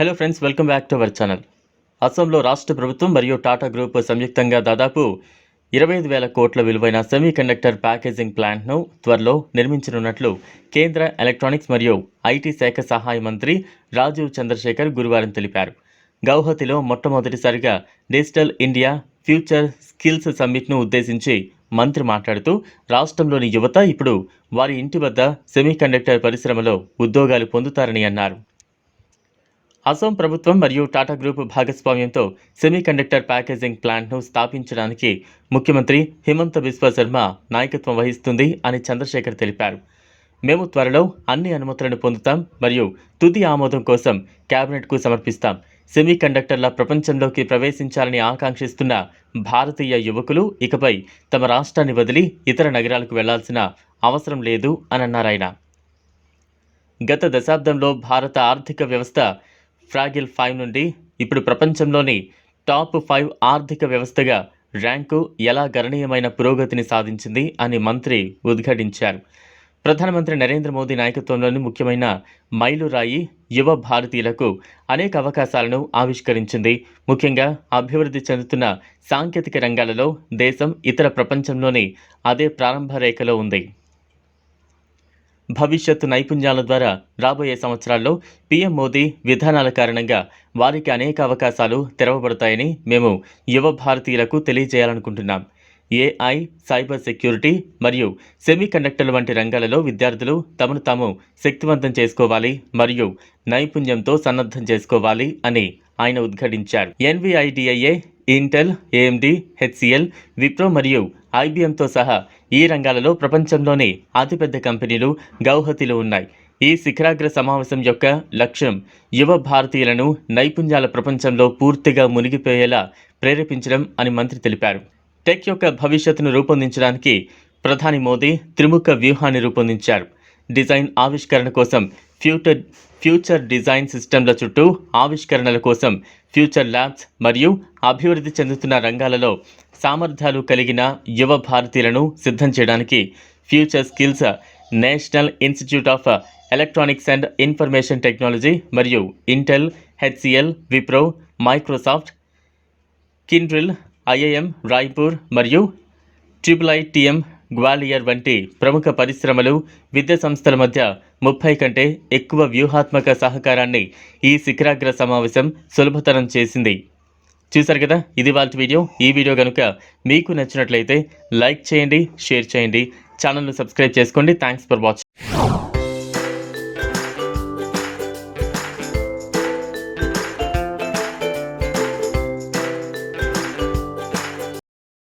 Hello friends welcome back to our channel. అస్సాంలో రాష్ట్ర ప్రభుత్వం మరియు టాటా గ్రూప్ సంయుక్తంగా దాదాపు ఇరవై ఐదు వేల కోట్ల విలువైన సెమీ కండక్టర్ ప్యాకేజింగ్ ప్లాంట్ను త్వరలో నిర్మించనున్నట్లు కేంద్ర ఎలక్ట్రానిక్స్ మరియు ఐటీ శాఖ సహాయ మంత్రి రాజీవ్ చంద్రశేఖర్ గురువారం తెలిపారు. గౌహతిలో మొట్టమొదటిసారిగా డిజిటల్ ఇండియా ఫ్యూచర్ స్కిల్స్ సమ్మిట్ను ఉద్దేశించి మంత్రి మాట్లాడుతూ రాష్ట్రంలోని యువత ఇప్పుడు వారి ఇంటి వద్ద సెమీ కండక్టర్ పరిశ్రమలో ఉద్యోగాలు పొందుతారని అన్నారు. అసోం ప్రభుత్వం మరియు టాటా గ్రూప్ భాగస్వామ్యంతో సెమీ కండక్టర్ ప్యాకేజింగ్ ప్లాంట్ను స్థాపించడానికి ముఖ్యమంత్రి హిమంత బిశ్వ శర్మ నాయకత్వం వహిస్తుంది అని చంద్రశేఖర్ తెలిపారు. మేము త్వరలో అన్ని అనుమతులను పొందుతాం మరియు తుది ఆమోదం కోసం కేబినెట్కు సమర్పిస్తాం. సెమీ కండక్టర్ల ప్రపంచంలోకి ప్రవేశించాలని ఆకాంక్షిస్తున్న భారతీయ యువకులు ఇకపై తమ రాష్ట్రాన్ని వదిలి ఇతర నగరాలకు వెళ్ళాల్సిన అవసరం లేదు అని అన్నారాయన గత దశాబ్దంలో భారత ఆర్థిక వ్యవస్థ ఫ్రాగిల్ ఫైవ్ నుండి ఇప్పుడు ప్రపంచంలోని టాప్ ఫైవ్ ఆర్థిక వ్యవస్థగా ర్యాంకు ఎలా గణనీయమైన పురోగతిని సాధించింది అని మంత్రి ఉద్ఘాటించారు. ప్రధానమంత్రి నరేంద్ర మోదీ నాయకత్వంలోని ముఖ్యమైన మైలురాయి యువ భారతీయులకు అనేక అవకాశాలను ఆవిష్కరించింది. ముఖ్యంగా అభివృద్ధి చెందుతున్న సాంకేతిక రంగాలలో దేశం ఇతర ప్రపంచంలోని అదే ప్రారంభ రేఖలో ఉంది. భవిష్యత్తు నైపుణ్యాల ద్వారా రాబోయే సంవత్సరాల్లో పీఎం మోదీ విధానాల కారణంగా వారికి అనేక అవకాశాలు తెరవబడతాయని మేము యువ భారతీయులకు తెలియజేయాలనుకుంటున్నాం. ఏఐ సైబర్ సెక్యూరిటీ మరియు సెమీకండక్టర్ల వంటి రంగాలలో విద్యార్థులు తమను తాము శక్తివంతం చేసుకోవాలి మరియు నైపుణ్యంతో సన్నద్ధం చేసుకోవాలి అని ఆయన ఉద్ఘాటించారు. NVIDIA Intel AMD HCL Wipro మరియు ఐబిఎంతో సహా ఈ రంగాలలో ప్రపంచంలోనే అతిపెద్ద కంపెనీలు గౌహతిలో ఉన్నాయి. ఈ శిఖరాగ్ర సమావేశం యొక్క లక్ష్యం యువ భారతీయులను నైపుణ్యాల ప్రపంచంలో పూర్తిగా మునిగిపోయేలా ప్రేరేపించడం అని మంత్రి తెలిపారు. టెక్ యొక్క భవిష్యత్తును రూపొందించడానికి ప్రధాని మోదీ త్రిముఖ వ్యూహాన్ని రూపొందించారు. డిజైన్ ఆవిష్కరణ కోసం ఫ్యూచర్ ఫ్యూచర్ డిజైన్ సిస్టమ్ల చుట్టూ ఆవిష్కరణల కోసం ఫ్యూచర్ ల్యాబ్స్ మరియు అభివృద్ధి చెందుతున్న రంగాలలో సామర్థ్యాలు కలిగిన యువ భారతీయులను సిద్ధం చేయడానికి future skills national institute of electronics and information technology మరియు Intel HCL Wipro Microsoft Kyndryl IIM Raipur మరియు ట్రిపుల్ ఐటీఎం గ్వాలియర్ వంటి ప్రముఖ పరిశ్రమలు విద్యా సంస్థల మధ్య ముప్పై కంటే ఎక్కువ వ్యూహాత్మక సహకారాన్ని ఈ శిఖరాగ్ర సమావేశం సులభతరం చేసింది. చూశారు కదా? ఇది వాళ్ళ వీడియో. ఈ వీడియో కనుక మీకు నచ్చినట్లయితే లైక్ చేయండి షేర్ చేయండి. ఛానల్ను సబ్స్క్రైబ్ చేసుకోండి. Thanks for watching